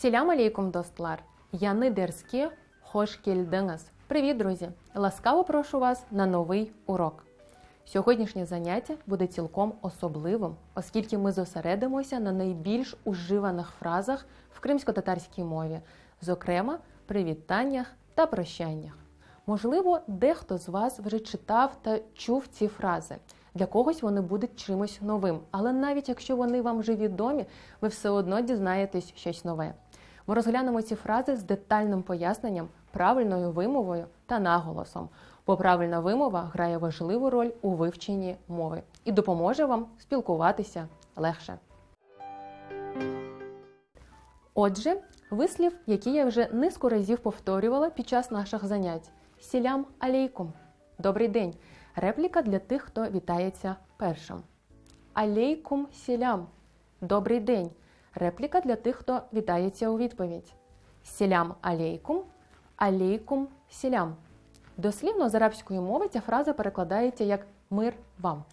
Сілям алейкум, достлар. Яни дерські, хош кельдингас. Привіт, друзі! Ласкаво прошу вас на новий урок. Сьогоднішнє заняття буде цілком особливим, оскільки ми зосередимося на найбільш уживаних фразах в кримсько-татарській мові, зокрема привітаннях та прощаннях. Можливо, дехто з вас вже читав та чув ці фрази. Для когось вони будуть чимось новим, але навіть якщо вони вам вже відомі, ви все одно дізнаєтесь щось нове. Ми розглянемо ці фрази з детальним поясненням, правильною вимовою та наголосом, бо правильна вимова грає важливу роль у вивченні мови і допоможе вам спілкуватися легше. Отже, вислів, який я вже низку разів повторювала під час наших занять. Сілям алейкум. Добрий день. Репліка для тих, хто вітається першим. Алейкум сілям. Добрий день. Репліка для тих, хто вітається у відповідь. Сілям алейкум. Алейкум сілям. Дослівно з арабської мови ця фраза перекладається як мир вам.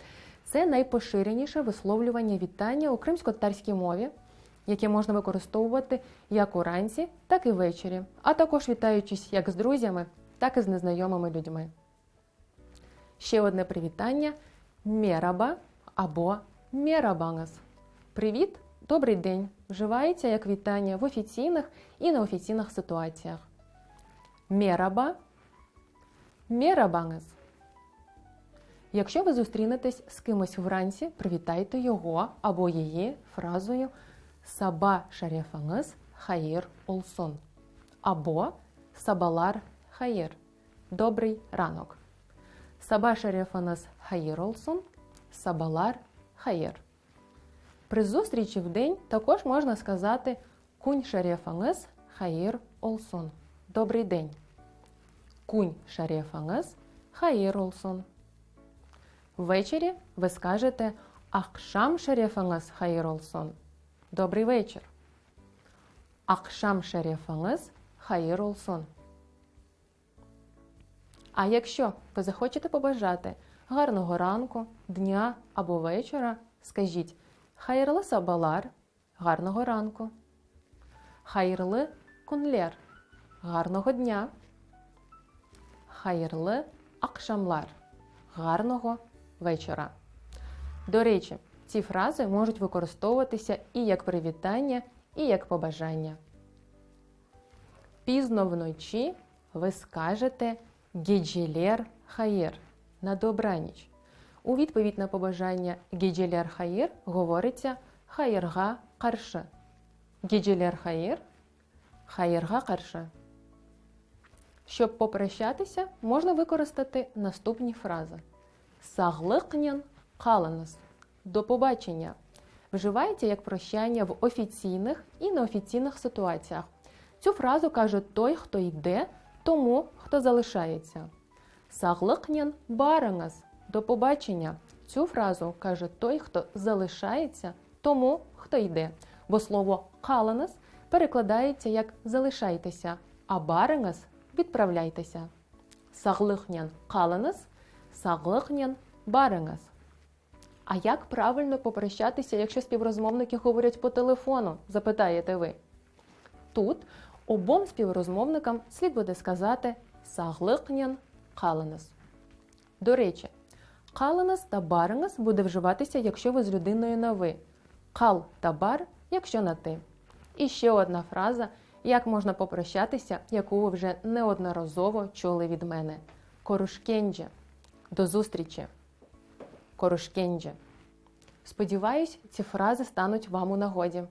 Це найпоширеніше висловлювання вітання у кримсько-татарській мові, яке можна використовувати як уранці, так і ввечері, а також вітаючись як з друзями, так і з незнайомими людьми. Ще одне привітання мераба або мерабангас. Привіт, добрий день. Вживається як вітання в офіційних і неофіційних ситуаціях. Мераба, мерабангас. Якщо ви зустрінетесь з кимось вранці, привітайте його або її фразою Саба шарефангыз хаїр олсон або Сабалар хаїр. Добрий ранок. Саба шарефанас хаїр олсон, сабалар хаїр. При зустрічі в день також можна сказати Кунь шарефангыз хаїр олсон. Добрий день. Кунь шарефангыз хаїр олсон. Ввечері ви скажете Ахшам шарефангыз хаїр олсон. Добрий вечір. Ахшам шарефангыз хаїр олсон. А якщо ви захочете побажати гарного ранку, дня або вечора, скажіть Хайрли сабалар гарного ранку. Хайрли кунлер гарного дня. Хайрли акшамлар гарного вечора. До речі, ці фрази можуть використовуватися і як привітання, і як побажання. Пізно вночі ви скажете Геджелер Хаєр на добраніч. У відповідь на побажання Геджелер Хаєр говориться Хаєрга Карше. Геджелер Хаєр Хаєрга Карше. Щоб попрощатися, можна використати наступні фрази: Сагликнян каланас. До побачення. Вживається як прощання в офіційних і неофіційних ситуаціях. Цю фразу каже той, хто йде, тому, хто залишається. Сагликнян барангас до побачення. Цю фразу каже той, хто залишається, тому, хто йде. Бо слово каланас перекладається як залишайтеся, а барангас відправляйтеся. Саглихнян каланас, саглихнян барангас. А як правильно попрощатися, якщо співрозмовники говорять по телефону? запитаєте ви. Тут обом співрозмовникам слід буде сказати сагликнян каланас. До речі, каланас та барангас буде вживатися, якщо ви з людиною на ви. Кал та бар, якщо на ти. І ще одна фраза, як можна попрощатися, яку ви вже неодноразово чули від мене. Корушкенджа. До зустрічі. Корушкенджа. Сподіваюсь, ці фрази стануть вам у нагоді.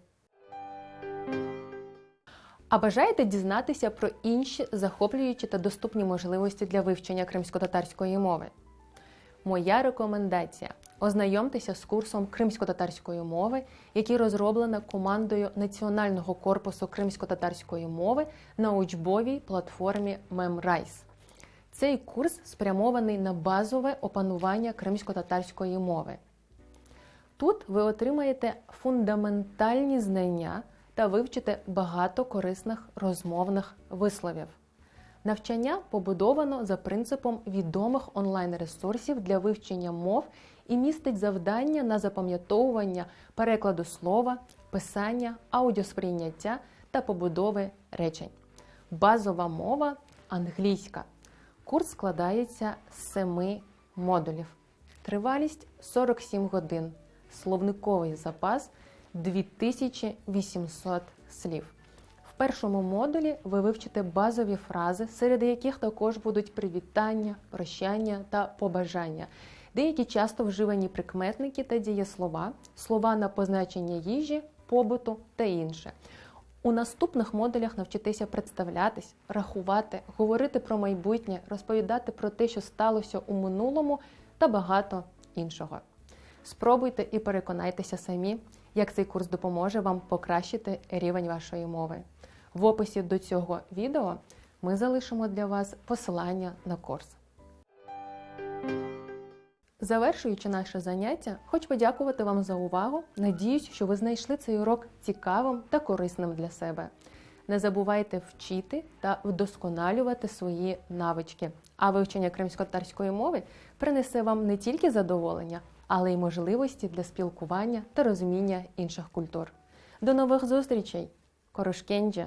А бажаєте дізнатися про інші захоплюючі та доступні можливості для вивчення кримсько-татарської мови? Моя рекомендація ознайомтеся з курсом кримсько-татарської мови, який розроблено командою Національного корпусу кримсько-татарської мови на учбовій платформі Memrise. Цей курс спрямований на базове опанування кримсько-татарської мови. Тут ви отримаєте фундаментальні знання та вивчите багато корисних розмовних висловів. Навчання побудовано за принципом відомих онлайн-ресурсів для вивчення мов і містить завдання на запам'ятовування перекладу слова, писання, аудіосприйняття та побудови речень. Базова мова англійська. Курс складається з семи модулів. Тривалість 47 годин. Словниковий запас 2800 слів. Першому модулі ви вивчите базові фрази, серед яких також будуть привітання, прощання та побажання, деякі часто вживані прикметники та дієслова, слова на позначення їжі, побуту та інше. У наступних модулях навчитися представлятись, рахувати, говорити про майбутнє, розповідати про те, що сталося у минулому та багато іншого. Спробуйте і переконайтеся самі, як цей курс допоможе вам покращити рівень вашої мови. В описі до цього відео ми залишимо для вас посилання на курс. Завершуючи наше заняття, хочу подякувати вам за увагу. Надіюсь, що ви знайшли цей урок цікавим та корисним для себе. Не забувайте вчити та вдосконалювати свої навички. А вивчення кримсько-татарської мови принесе вам не тільки задоволення, але й можливості для спілкування та розуміння інших культур. До нових зустрічей! Корошкенджа!